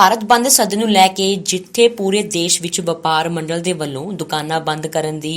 ਭਾਰਤ ਬੰਦ ਸੱਦੇ ਨੂੰ ਲੈ ਕੇ ਜਿੱਥੇ ਪੂਰੇ ਦੇਸ਼ ਵਿੱਚ ਵਪਾਰ ਮੰਡਲ ਦੇ ਵੱਲੋਂ ਦੁਕਾਨਾਂ ਬੰਦ ਕਰਨ ਦੀ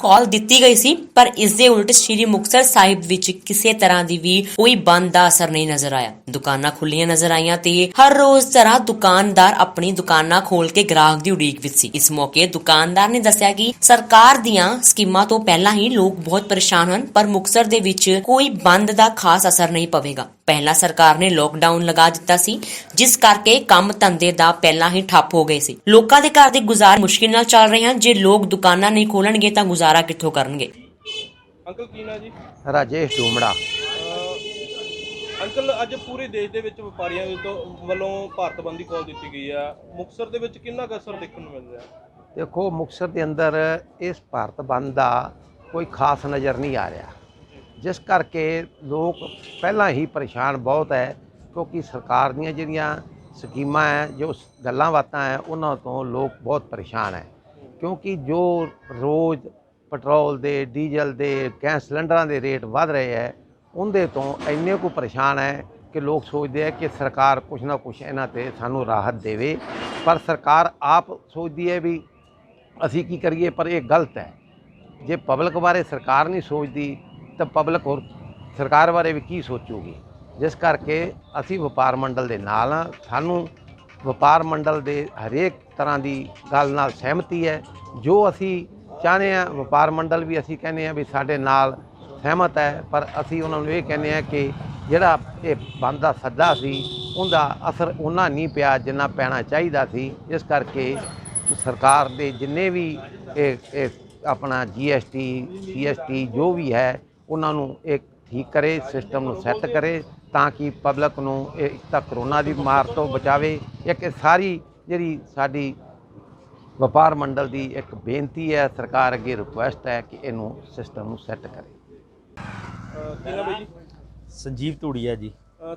ਕਾਲ ਦਿੱਤੀ ਗਈ ਸੀ, ਪਰ ਇਸ ਦੇ ਉਲਟ ਸ੍ਰੀ ਮੁਕਤਸਰ ਸਾਹਿਬ ਵਿੱਚ ਕਿਸੇ ਤਰ੍ਹਾਂ ਦੀ ਵੀ ਕੋਈ ਬੰਦ ਦਾ ਅਸਰ ਨਹੀਂ ਨਜ਼ਰ ਆਇਆ। ਦੁਕਾਨਾਂ ਖੁੱਲੀਆਂ ਨਜ਼ਰ ਆਈਆਂ ਤੇ ਹਰ ਰੋਜ਼ ਤਰ੍ਹਾਂ ਦੁਕਾਨਦਾਰ ਆਪਣੀ ਦੁਕਾਨਾਂ ਖੋਲ ਕੇ ਗ੍ਰਾਹਕ ਦੀ ਉਡੀਕ ਵਿੱਚ ਸੀ। ਇਸ ਮੌਕੇ ਦੁਕਾਨਦਾਰ ਨੇ ਦੱਸਿਆ ਕਿ ਸਰਕਾਰ ਦੀਆਂ ਸਕੀਮਾਂ ਤੋਂ ਪਹਿਲਾਂ ਹੀ ਲੋਕ ਬਹੁਤ ਪਰੇਸ਼ਾਨ ਹਨ, ਪਰ ਮੁਕਤਸਰ ਦੇ ਵਿੱਚ ਕੋਈ ਬੰਦ ਦਾ ਖਾਸ ਅਸਰ ਨਹੀਂ ਪਵੇਗਾ। ਪਹਿਲਾਂ ਸਰਕਾਰ ਨੇ ਲੋਕਡਾਊਨ ਲਗਾ ਦਿੱਤਾ ਸੀ, ਜਿਸ ਕਰਕੇ ਕੰਮ ਧੰਦੇ ਦਾ ਪਹਿਲਾਂ ਹੀ ਠੱਪ ਹੋ ਗਏ ਸੀ। ਲੋਕਾਂ ਦੇ ਘਰ ਦੇ ਗੁਜ਼ਾਰ ਮੁਸ਼ਕਿਲ ਨਾਲ ਚੱਲ ਰਹੇ ਹਨ। ਜੇ ਲੋਕ ਦੁਕਾਨਾਂ ਨਹੀਂ ਖੋਲਣਗੇ ਤਾਂ ਗੁਜ਼ਾਰਾ ਕਿੱਥੋਂ ਕਰਨਗੇ? ਅੰਕਲ ਕੀ ਨਾਂ ਜੀ? ਰਾਜੇਸ਼ ਡੂਮੜਾ। ਅਹ ਅੰਕਲ ਅੱਜ ਪੂਰੇ ਦੇਸ਼ ਦੇ ਵਿੱਚ ਵਪਾਰੀਆਂ ਦੇ ਤੋਂ ਵੱਲੋਂ ਭਾਰਤ ਬੰਦ ਦੀ ਕਾਲ ਦਿੱਤੀ ਗਈ ਆ। ਮੁਕਤਸਰ ਦੇ ਵਿੱਚ ਕਿੰਨਾ ਕੁ ਅਸਰ ਦੇਖਣ ਨੂੰ ਮਿਲ ਰਿਹਾ? ਦੇਖੋ ਮੁਕਤਸਰ ਦੇ ਅੰਦਰ ਇਸ ਭਾਰਤ ਬੰਦ ਦਾ ਕੋਈ ਖਾਸ ਨਜ਼ਰ ਨਹੀਂ ਆ ਰਿਹਾ। ਜਿਸ ਕਰਕੇ ਲੋਕ ਪਹਿਲਾਂ ਹੀ ਪਰੇਸ਼ਾਨ ਬਹੁਤ ਹੈ ਕਿਉਂਕਿ ਸਰਕਾਰ ਦੀਆਂ ਜਿਹੜੀਆਂ ਸਕੀਮਾਂ ਹੈ, ਜੋ ਗੱਲਾਂ ਬਾਤਾਂ ਹੈ, ਉਹਨਾਂ ਤੋਂ ਲੋਕ ਬਹੁਤ ਪਰੇਸ਼ਾਨ ਹੈ। ਕਿਉਂਕਿ ਜੋ ਰੋਜ਼ ਪੈਟਰੋਲ ਦੇ, ਡੀਜ਼ਲ ਦੇ, ਗੈਸ ਸਿਲੰਡਰਾਂ ਦੇ ਰੇਟ ਵਧ ਰਹੇ ਹੈ, ਉਹਦੇ ਤੋਂ ਇੰਨੇ ਕੁ ਪਰੇਸ਼ਾਨ ਹੈ ਕਿ ਲੋਕ ਸੋਚਦੇ ਆ ਕਿ ਸਰਕਾਰ ਕੁਛ ਨਾ ਕੁਛ ਇਹਨਾਂ ਤੇ ਸਾਨੂੰ ਰਾਹਤ ਦੇਵੇ। ਪਰ ਸਰਕਾਰ ਆਪ ਸੋਚਦੀ ਹੈ ਵੀ ਅਸੀਂ ਕੀ ਕਰੀਏ, ਪਰ ਇਹ ਗਲਤ ਹੈ। ਜੇ ਪਬਲਿਕ ਬਾਰੇ ਸਰਕਾਰ ਨਹੀਂ ਸੋਚਦੀ, ਤਾਂ ਪਬਲਿਕ ਹੋਰ ਸਰਕਾਰ ਬਾਰੇ ਵੀ ਕੀ ਸੋਚੂਗੀ? ਜਿਸ ਕਰਕੇ ਅਸੀਂ ਵਪਾਰ ਮੰਡਲ ਦੇ ਨਾਲ ਹਾਂ। ਸਾਨੂੰ ਵਪਾਰ ਮੰਡਲ ਦੇ ਹਰੇਕ ਤਰ੍ਹਾਂ ਦੀ ਗੱਲ ਨਾਲ ਸਹਿਮਤੀ ਹੈ। ਜੋ ਅਸੀਂ ਚਾਹੁੰਦੇ ਹਾਂ, ਵਪਾਰ ਮੰਡਲ ਵੀ ਅਸੀਂ ਕਹਿੰਦੇ ਹਾਂ ਵੀ ਸਾਡੇ ਨਾਲ ਸਹਿਮਤ ਹੈ। ਪਰ ਅਸੀਂ ਉਹਨਾਂ ਨੂੰ ਇਹ ਕਹਿੰਦੇ ਹਾਂ ਕਿ ਜਿਹੜਾ ਇਹ ਬੰਦ ਦਾ ਸੱਦਾ ਸੀ, ਉਹਦਾ ਅਸਰ ਉਹਨਾਂ ਨਹੀਂ ਪਿਆ ਜਿੰਨਾ ਪੈਣਾ ਚਾਹੀਦਾ ਸੀ। ਇਸ ਕਰਕੇ ਸਰਕਾਰ ਦੇ ਜਿੰਨੇ ਵੀ ਇਹ ਇਹ ਆਪਣਾ ਜੀਐਸਟੀ ਸੀਐਸਟੀ ਜੋ ਵੀ ਹੈ, ਉਹਨਾਂ ਨੂੰ ਇਹ ਠੀਕ ਕਰੇ ਸਿਸਟਮ ਨੂੰ ਸੈੱਟ ਕਰੇ। ਤਾਂ ਕਿ ਪਬਲਿਕ ਨੂੰ ਇਹ ਇੱਕ ਤਾਂ ਕਰੋਨਾ ਦੀ ਮਾਰ ਤੋਂ ਬਚਾਵੇ। ਇੱਕ ਇਹ ਸਾਰੀ ਜਿਹੜੀ ਸਾਡੀ ਵਪਾਰ ਮੰਡਲ ਦੀ ਇੱਕ ਬੇਨਤੀ ਹੈ ਸਰਕਾਰ ਅੱਗੇ ਰਿਕੁਐਸਟ ਹੈ ਕਿ ਇਹਨੂੰ ਸਿਸਟਮ ਨੂੰ ਸੈੱਟ ਕਰੇ। ਸੰਜੀਵ ਧੂੜੀਆ ਜੀ।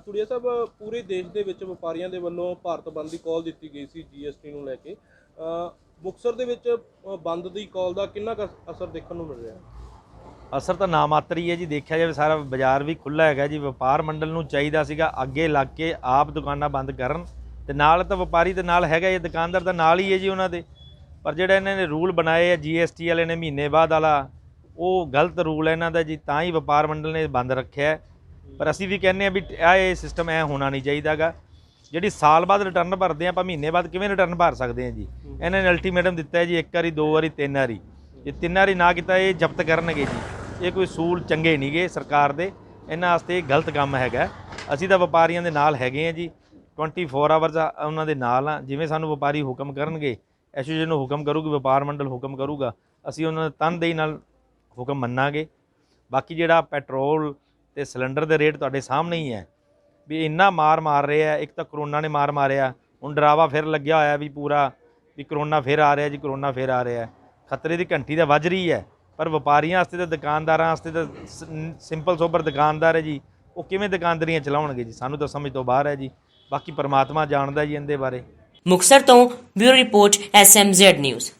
ਤੁੜੀਆ ਸਾਹਿਬ ਪੂਰੇ ਦੇਸ਼ ਦੇ ਵਿੱਚ ਵਪਾਰੀਆਂ ਦੇ ਵੱਲੋਂ ਭਾਰਤ ਬੰਦ ਦੀ ਕਾਲ ਦਿੱਤੀ ਗਈ ਸੀ ਜੀਐਸਟੀ ਨੂੰ ਲੈ ਕੇ। ਅਹ ਮੁਕਤਸਰ ਦੇ ਵਿੱਚ ਬੰਦ ਦੀ ਕਾਲ ਦਾ ਕਿੰਨਾ ਕੁ ਅਸਰ ਦੇਖਣ ਨੂੰ ਮਿਲ ਰਿਹਾ? ਅਸਰ ਤਾਂ ਨਾ ਮਾਤਰ ਹੀ ਹੈ ਜੀ ਦੇਖਿਆ ਜਾਵੇ ਸਾਰਾ ਬਾਜ਼ਾਰ ਵੀ ਖੁੱਲਾ ਹੈਗਾ ਜੀ ਵਪਾਰ ਮੰਡਲ ਨੂੰ ਚਾਹੀਦਾ ਸੀਗਾ ਅੱਗੇ ਲੱਗ ਕੇ ਆਪ ਦੁਕਾਨਾਂ ਬੰਦ ਕਰਨ ਤੇ ਨਾਲ ਤਾਂ ਵਪਾਰੀ ਤੇ ਨਾਲ ਹੈਗਾ ਇਹ ਦੁਕਾਨਦਾਰ ਤਾਂ ਨਾਲ ਹੀ ਹੈ ਜੀ ਉਹਨਾਂ ਦੇ। ਪਰ ਜਿਹੜਾ ਇਹਨਾਂ ਨੇ ਰੂਲ ਬਣਾਏ ਆ ਜੀਐਸਟੀ ਵਾਲੇ ਨੇ ਮਹੀਨੇ ਬਾਅਦ ਵਾਲਾ ਉਹ ਗਲਤ ਰੂਲ ਹੈ ਇਹਨਾਂ ਦਾ ਜੀ ਤਾਂ ਹੀ ਵਪਾਰ ਮੰਡਲ ਨੇ ਬੰਦ ਰੱਖਿਆ। ਪਰ ਅਸੀਂ ਵੀ ਕਹਿੰਦੇ ਆ ਵੀ ਇਹ ਸਿਸਟਮ ਐ ਹੋਣਾ ਨਹੀਂ ਚਾਹੀਦਾਗਾ। ਜਿਹੜੀ ਸਾਲ ਬਾਅਦ ਰਿਟਰਨ ਭਰਦੇ ਆ ਆਪਾਂ ਮਹੀਨੇ ਬਾਅਦ ਕਿਵੇਂ ਰਿਟਰਨ ਭਰ ਸਕਦੇ ਆ ਜੀ? ਇਹਨਾਂ ਨੇ ਅਲਟੀਮੇਟਮ ਦਿੱਤਾ ਹੈ ਜੀ ਇੱਕ ਵਾਰੀ ਦੋ ਵਾਰੀ ਤਿੰਨ ਵਾਰੀ। ਜੇ ਤਿੰਨ ਵਾਰੀ ਨਾ ਕੀਤਾ ਇਹ ਜ਼ਬਤ ਕਰਨਗੇ ਜੀ। ਇਹ ਕੋਈ ਸੂਲ ਚੰਗੇ ਨਹੀਂਗੇ ਸਰਕਾਰ ਦੇ। ਇਹਨਾਂ ਵਾਸਤੇ ਇਹ ਗਲਤ ਕੰਮ ਹੈਗਾ। ਅਸੀਂ ਤਾਂ ਵਪਾਰੀਆਂ ਦੇ ਨਾਲ ਹੈਗੇ ਆ ਜੀ। 24 ਆਵਰਸ ਉਹਨਾਂ ਦੇ ਨਾਲ ਆ। ਜਿਵੇਂ ਸਾਨੂੰ ਵਪਾਰੀ ਹੁਕਮ ਕਰਨਗੇ ਐਸੋਸੀਏਸ਼ਨ ਨੂੰ ਹੁਕਮ ਕਰੂਗੀ, ਵਪਾਰ ਮੰਡਲ ਹੁਕਮ ਕਰੂਗਾ, ਅਸੀਂ ਉਹਨਾਂ ਦੇ ਤਨਦੇਹੀ ਨਾਲ ਹੁਕਮ ਮੰਨਾਂਗੇ। ਬਾਕੀ ਜਿਹੜਾ ਪੈਟਰੋਲ ਤੇ ਸਿਲੰਡਰ ਦੇ ਰੇਟ ਤੁਹਾਡੇ ਸਾਹਮਣੇ ਹੀ ਹੈ। ਵੀ ਇੰਨਾ ਮਾਰ ਮਾਰ ਰਿਹਾ ਇੱਕ ਤਾਂ ਕਰੋਨਾ ਨੇ ਮਾਰ ਮਾਰਿਆ। ਹੁਣ ਡਰਾਵਾ ਫਿਰ ਲੱਗਿਆ ਹੋਇਆ ਵੀ ਪੂਰਾ, ਵੀ ਕਰੋਨਾ ਫਿਰ ਆ ਰਿਹਾ ਜੀ, ਕਰੋਨਾ ਫਿਰ ਆ ਰਿਹਾ ਖਤਰੇ ਦੀ ਘੰਟੀ ਤਾਂ ਵੱਜ ਰਹੀ ਹੈ। ਪਰ ਵਪਾਰੀਆਂ ਵਾਸਤੇ ਤੇ ਦੁਕਾਨਦਾਰਾਂ ਵਾਸਤੇ ਤਾਂ ਸਿੰਪਲ ਸੋਬਰ ਦੁਕਾਨਦਾਰ ਹੈ ਜੀ। ਉਹ ਕਿਵੇਂ ਦੁਕਾਨਦਾਰੀਆਂ ਚਲਾਉਣਗੇ ਜੀ? ਸਾਨੂੰ ਤਾਂ ਸਮਝ ਤੋਂ ਬਾਹਰ ਹੈ ਜੀ। ਬਾਕੀ ਪਰਮਾਤਮਾ ਜਾਣਦਾ ਜੀ ਇਹਦੇ ਬਾਰੇ। ਮੁਕਤਸਰ ਤੋਂ ਬਿਊਰੋ ਰਿਪੋਰਟ ਐਸਐਮਜ਼ੈਡ ਨਿਊਜ਼।